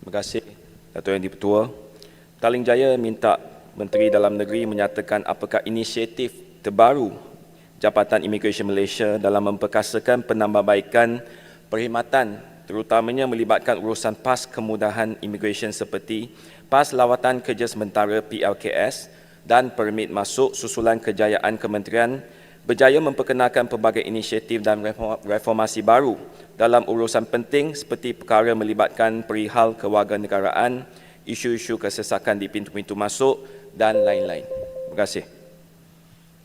Terima kasih Dato' Yang Di-Pertua. Taling Jaya minta Menteri Dalam Negeri menyatakan apakah inisiatif terbaru Jabatan Immigration Malaysia dalam memperkasakan penambahbaikan perkhidmatan terutamanya melibatkan urusan PAS kemudahan immigration seperti PAS lawatan kerja sementara PLKS dan permit masuk susulan kejayaan kementerian berjaya memperkenalkan pelbagai inisiatif dan reformasi baru dalam urusan penting seperti perkara melibatkan perihal kewarganegaraan, isu-isu kesesakan di pintu-pintu masuk dan lain-lain. Terima kasih.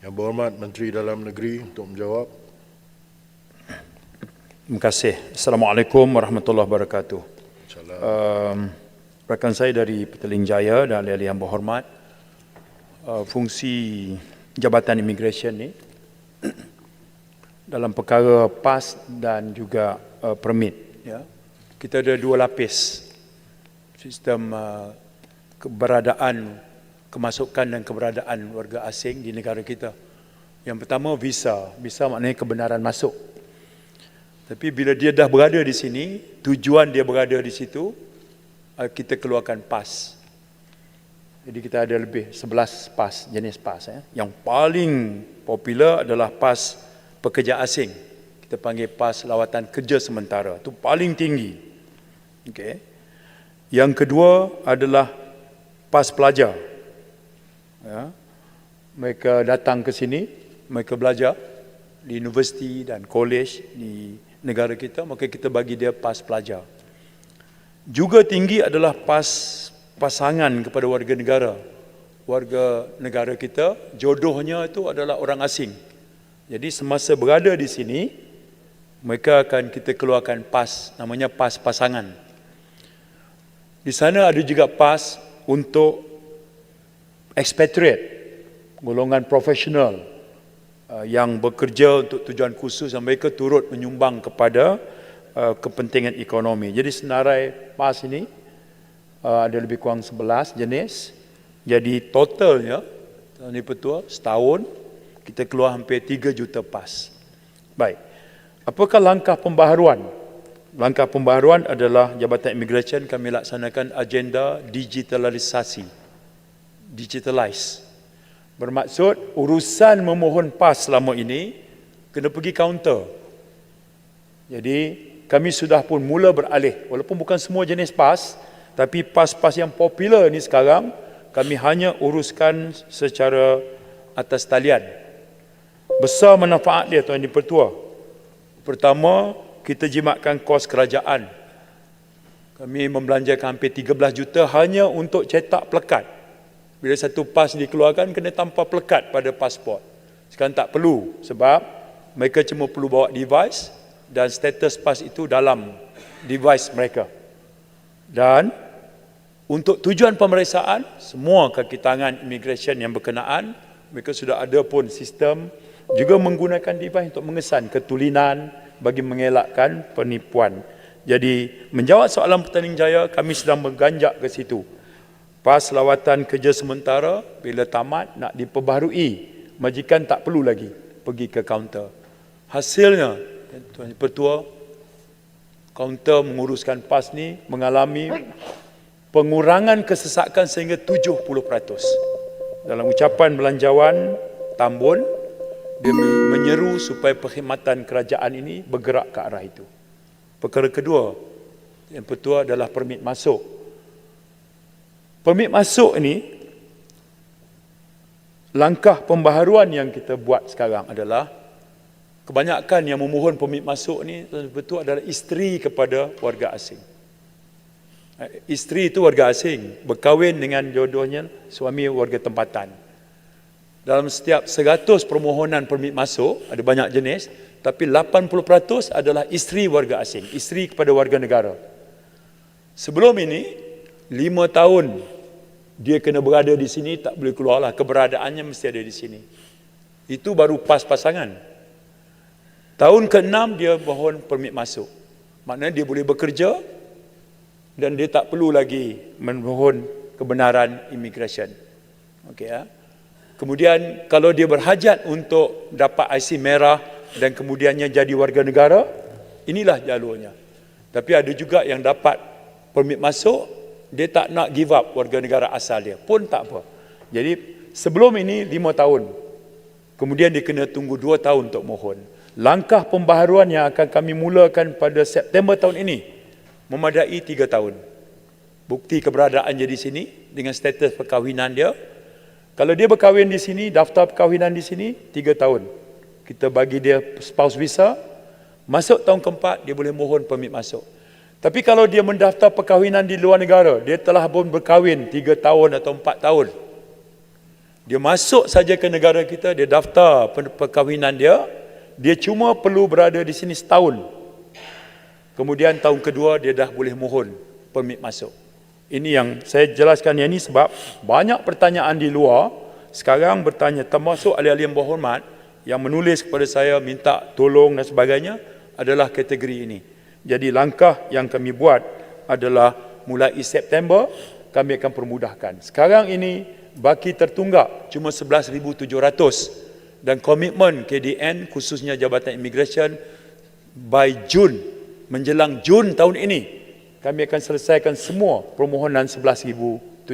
Yang berhormat Menteri Dalam Negeri untuk menjawab. Terima kasih. Assalamualaikum warahmatullahi wabarakatuh. Salam. Um, rakan saya dari Petaling Jaya dan ahli yang berhormat, uh, fungsi Jabatan Immigration ni dalam perkara PAS dan juga uh, permit. Ya. Kita ada dua lapis sistem uh, keberadaan, kemasukan dan keberadaan warga asing di negara kita. Yang pertama visa. Visa maknanya kebenaran masuk. Tapi bila dia dah berada di sini, tujuan dia berada di situ, uh, kita keluarkan PAS. Jadi kita ada lebih 11 PAS, jenis PAS. Eh. Yang paling popular adalah PAS pekerja asing. Kita panggil PAS lawatan kerja sementara. Itu paling tinggi. Okay. Yang kedua adalah PAS pelajar. Ya. Mereka datang ke sini, mereka belajar di universiti dan college di negara kita, maka kita bagi dia PAS pelajar. Juga tinggi adalah PAS pasangan kepada warga negara. Warga negara kita, jodohnya itu adalah orang asing. Jadi semasa berada di sini, mereka akan kita keluarkan PAS, namanya PAS pasangan. Di sana ada juga PAS untuk expatriate, golongan profesional uh, yang bekerja untuk tujuan khusus dan mereka turut menyumbang kepada uh, kepentingan ekonomi. Jadi senarai PAS ini uh, ada lebih kurang 11 jenis. Jadi totalnya, Tuan Petua, setahun kita keluar hampir 3 juta PAS. Baik. Apakah langkah pembaharuan? Langkah pembaharuan adalah Jabatan Immigration kami laksanakan agenda digitalisasi. Digitalize. Bermaksud urusan memohon PAS selama ini kena pergi kaunter. Jadi kami sudah pun mula beralih walaupun bukan semua jenis PAS tapi PAS-PAS yang popular ni sekarang kami hanya uruskan secara atas talian besar manfaat dia tuan dipertua. Pertama, kita jimatkan kos kerajaan. Kami membelanjakan hampir 13 juta hanya untuk cetak pelekat. Bila satu pas dikeluarkan, kena tanpa pelekat pada pasport. Sekarang tak perlu sebab mereka cuma perlu bawa device dan status pas itu dalam device mereka. Dan untuk tujuan pemeriksaan, semua kaki tangan immigration yang berkenaan, mereka sudah ada pun sistem juga menggunakan device untuk mengesan ketulinan bagi mengelakkan penipuan. Jadi menjawab soalan Petaling Jaya kami sedang berganjak ke situ. Pas lawatan kerja sementara bila tamat nak diperbaharui, majikan tak perlu lagi pergi ke kaunter. Hasilnya Tuan Pertua kaunter menguruskan PAS ni mengalami pengurangan kesesakan sehingga 70%. Dalam ucapan belanjawan Tambun, dia menyeru supaya perkhidmatan kerajaan ini bergerak ke arah itu. Perkara kedua yang petua adalah permit masuk. Permit masuk ini langkah pembaharuan yang kita buat sekarang adalah kebanyakan yang memohon permit masuk ni betul adalah isteri kepada warga asing. Eh, isteri itu warga asing berkahwin dengan jodohnya suami warga tempatan dalam setiap 100 permohonan permit masuk, ada banyak jenis, tapi 80% adalah isteri warga asing, isteri kepada warga negara. Sebelum ini, 5 tahun dia kena berada di sini, tak boleh keluar lah. Keberadaannya mesti ada di sini. Itu baru pas pasangan. Tahun ke-6 dia mohon permit masuk. Maknanya dia boleh bekerja dan dia tak perlu lagi memohon kebenaran immigration. Okey ya. Kemudian kalau dia berhajat untuk dapat IC merah dan kemudiannya jadi warga negara, inilah jalurnya. Tapi ada juga yang dapat permit masuk, dia tak nak give up warga negara asal dia. Pun tak apa. Jadi sebelum ini lima tahun. Kemudian dia kena tunggu dua tahun untuk mohon. Langkah pembaharuan yang akan kami mulakan pada September tahun ini memadai tiga tahun. Bukti keberadaan dia di sini dengan status perkahwinan dia. Kalau dia berkahwin di sini, daftar perkahwinan di sini, tiga tahun. Kita bagi dia spouse visa, masuk tahun keempat, dia boleh mohon permit masuk. Tapi kalau dia mendaftar perkahwinan di luar negara, dia telah pun berkahwin tiga tahun atau empat tahun. Dia masuk saja ke negara kita, dia daftar per- perkahwinan dia, dia cuma perlu berada di sini setahun. Kemudian tahun kedua dia dah boleh mohon permit masuk. Ini yang saya jelaskan yang ini sebab banyak pertanyaan di luar sekarang bertanya termasuk ahli-ahli yang berhormat yang menulis kepada saya minta tolong dan sebagainya adalah kategori ini. Jadi langkah yang kami buat adalah mulai September kami akan permudahkan. Sekarang ini baki tertunggak cuma 11,700 dan komitmen KDN khususnya Jabatan Immigration by Jun menjelang Jun tahun ini kami akan selesaikan semua permohonan 11,700.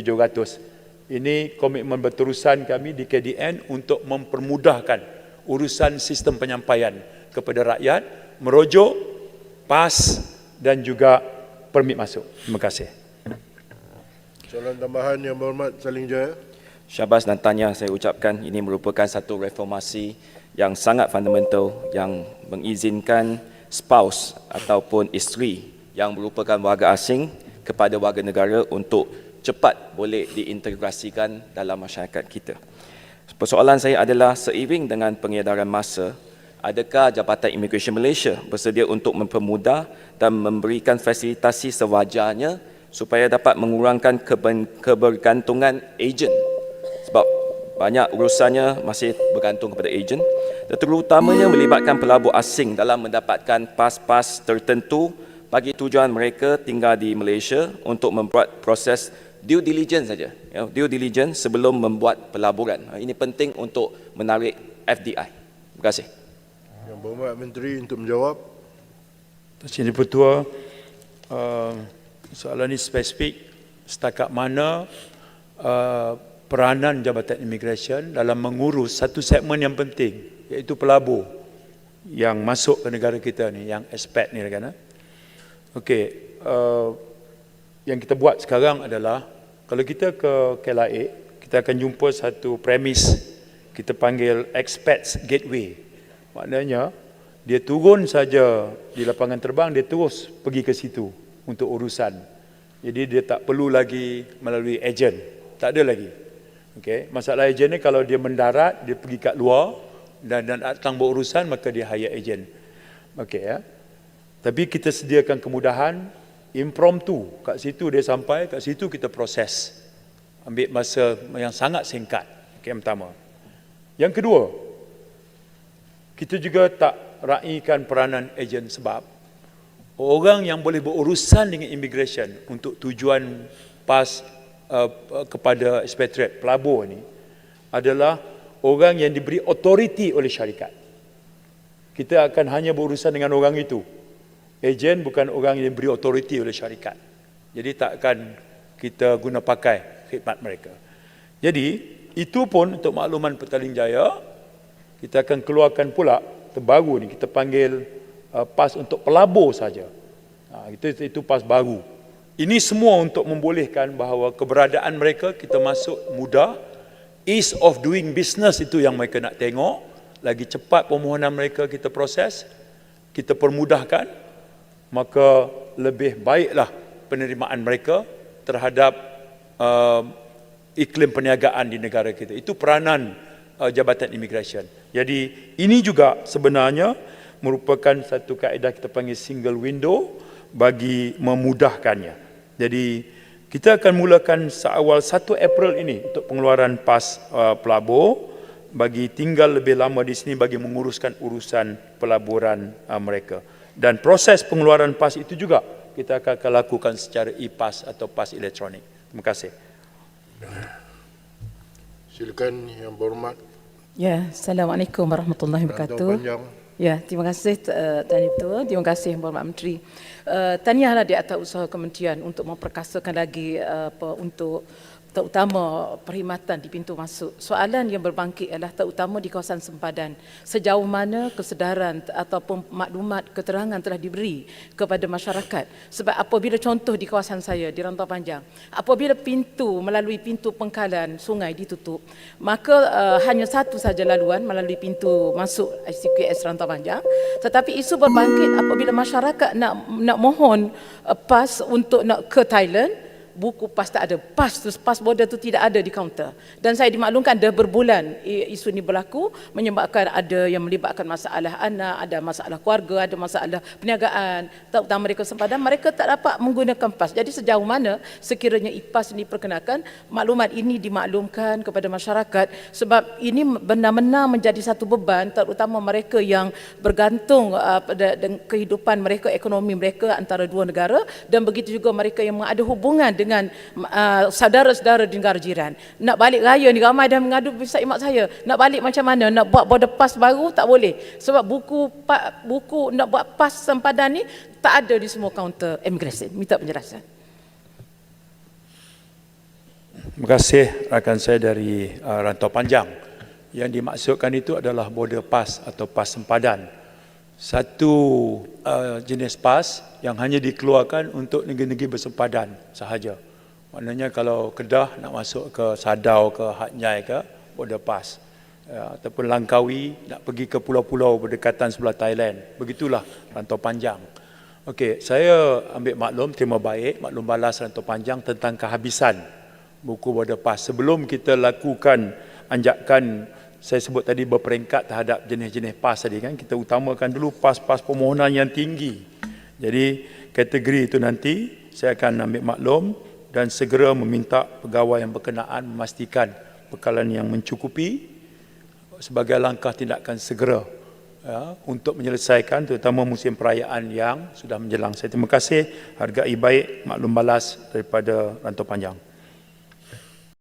Ini komitmen berterusan kami di KDN untuk mempermudahkan urusan sistem penyampaian kepada rakyat merujuk PAS dan juga permit masuk. Terima kasih. Soalan tambahan Yang Berhormat Saling Jaya. Syabas dan tanya saya ucapkan ini merupakan satu reformasi yang sangat fundamental yang mengizinkan spouse ataupun isteri yang merupakan warga asing kepada warga negara untuk cepat boleh diintegrasikan dalam masyarakat kita. Persoalan saya adalah seiring dengan pengedaran masa, adakah Jabatan Immigration Malaysia bersedia untuk mempermudah dan memberikan fasilitasi sewajarnya supaya dapat mengurangkan kebergantungan ejen sebab banyak urusannya masih bergantung kepada ejen terutamanya melibatkan pelabur asing dalam mendapatkan pas-pas tertentu bagi tujuan mereka tinggal di Malaysia untuk membuat proses due diligence saja ya, due diligence sebelum membuat pelaburan. Ha, ini penting untuk menarik FDI terima kasih. Yang Berhormat Menteri untuk menjawab. Tuan Yang Pertua, uh, soalan ini spesifik. Setakat mana uh, peranan Jabatan Immigration dalam mengurus satu segmen yang penting iaitu pelabur yang masuk ke negara kita ni, yang expat ni kan. Okey, uh, yang kita buat sekarang adalah kalau kita ke KLIA, kita akan jumpa satu premis kita panggil expats gateway. Maknanya dia turun saja di lapangan terbang dia terus pergi ke situ untuk urusan. Jadi dia tak perlu lagi melalui ejen. Tak ada lagi. Okey, masalah ejen ni kalau dia mendarat, dia pergi kat luar dan, dan datang berurusan maka dia hire ejen. Okey ya. Tapi kita sediakan kemudahan impromptu. Kat situ dia sampai, kat situ kita proses. Ambil masa yang sangat singkat. Okay, yang pertama. Yang kedua, kita juga tak raikan peranan ejen sebab orang yang boleh berurusan dengan immigration untuk tujuan pas uh, kepada expatriate pelabur ni adalah orang yang diberi authority oleh syarikat. Kita akan hanya berurusan dengan orang itu. Ejen bukan orang yang diberi authority oleh syarikat. Jadi tak akan kita guna pakai khidmat mereka. Jadi itu pun untuk makluman Petaling Jaya kita akan keluarkan pula terbaru ni kita panggil uh, pas untuk pelabur saja. Ha, itu itu pas baru. Ini semua untuk membolehkan bahawa keberadaan mereka kita masuk mudah. Ease of doing business itu yang mereka nak tengok. Lagi cepat permohonan mereka kita proses, kita permudahkan, maka lebih baiklah penerimaan mereka terhadap uh, iklim perniagaan di negara kita. Itu peranan uh, Jabatan Immigration. Jadi ini juga sebenarnya merupakan satu kaedah kita panggil single window bagi memudahkannya. Jadi kita akan mulakan seawal 1 April ini untuk pengeluaran pas uh, pelabur bagi tinggal lebih lama di sini bagi menguruskan urusan pelaburan uh, mereka. Dan proses pengeluaran pas itu juga kita akan, lakukan secara e-pass atau pas elektronik. Terima kasih. Silakan Yang Berhormat Ya, Assalamualaikum warahmatullahi wabarakatuh. Ya, terima kasih uh, Tuan Ketua, terima kasih Yang Berhormat Menteri. Uh, tahniahlah di atas usaha kementerian untuk memperkasakan lagi uh, apa untuk terutama perkhidmatan di pintu masuk. Soalan yang berbangkit ialah terutama di kawasan sempadan. Sejauh mana kesedaran ataupun maklumat keterangan telah diberi kepada masyarakat. Sebab apabila contoh di kawasan saya di Rantau Panjang, apabila pintu melalui pintu pengkalan sungai ditutup, maka uh, hanya satu saja laluan melalui pintu masuk ICQS Rantau Panjang. Tetapi isu berbangkit apabila masyarakat nak nak mohon uh, pas untuk nak ke Thailand, buku pas tak ada. Pas tu, pas border tu tidak ada di kaunter. Dan saya dimaklumkan dah berbulan isu ini berlaku menyebabkan ada yang melibatkan masalah anak, ada masalah keluarga, ada masalah perniagaan, terutama mereka sempadan, mereka tak dapat menggunakan pas. Jadi sejauh mana sekiranya IPAS ini perkenakan, maklumat ini dimaklumkan kepada masyarakat sebab ini benar-benar menjadi satu beban terutama mereka yang bergantung uh, pada kehidupan mereka, ekonomi mereka antara dua negara dan begitu juga mereka yang ada hubungan dengan uh, saudara-saudara di negara jiran. Nak balik raya ni ramai dah mengadu bisa imak saya. Nak balik macam mana? Nak buat border pass baru tak boleh. Sebab buku buku nak buat pas sempadan ni tak ada di semua kaunter immigration. Minta penjelasan. Terima kasih rakan saya dari uh, Rantau Panjang. Yang dimaksudkan itu adalah border pass atau pas sempadan. Satu uh, jenis pas yang hanya dikeluarkan untuk negeri-negeri bersempadan sahaja. Maknanya kalau Kedah nak masuk ke Sadau ke Hat Nyai ke border pass. Uh, ataupun Langkawi nak pergi ke pulau-pulau berdekatan sebelah Thailand. Begitulah Rantau Panjang. Okey, saya ambil maklum terima baik maklum balas Rantau Panjang tentang kehabisan buku border pass. Sebelum kita lakukan anjakan saya sebut tadi berperingkat terhadap jenis-jenis pas tadi kan kita utamakan dulu pas-pas permohonan yang tinggi. Jadi kategori itu nanti saya akan ambil maklum dan segera meminta pegawai yang berkenaan memastikan bekalan yang mencukupi sebagai langkah tindakan segera ya, untuk menyelesaikan terutama musim perayaan yang sudah menjelang. Saya terima kasih hargai baik maklum balas daripada Rantau Panjang.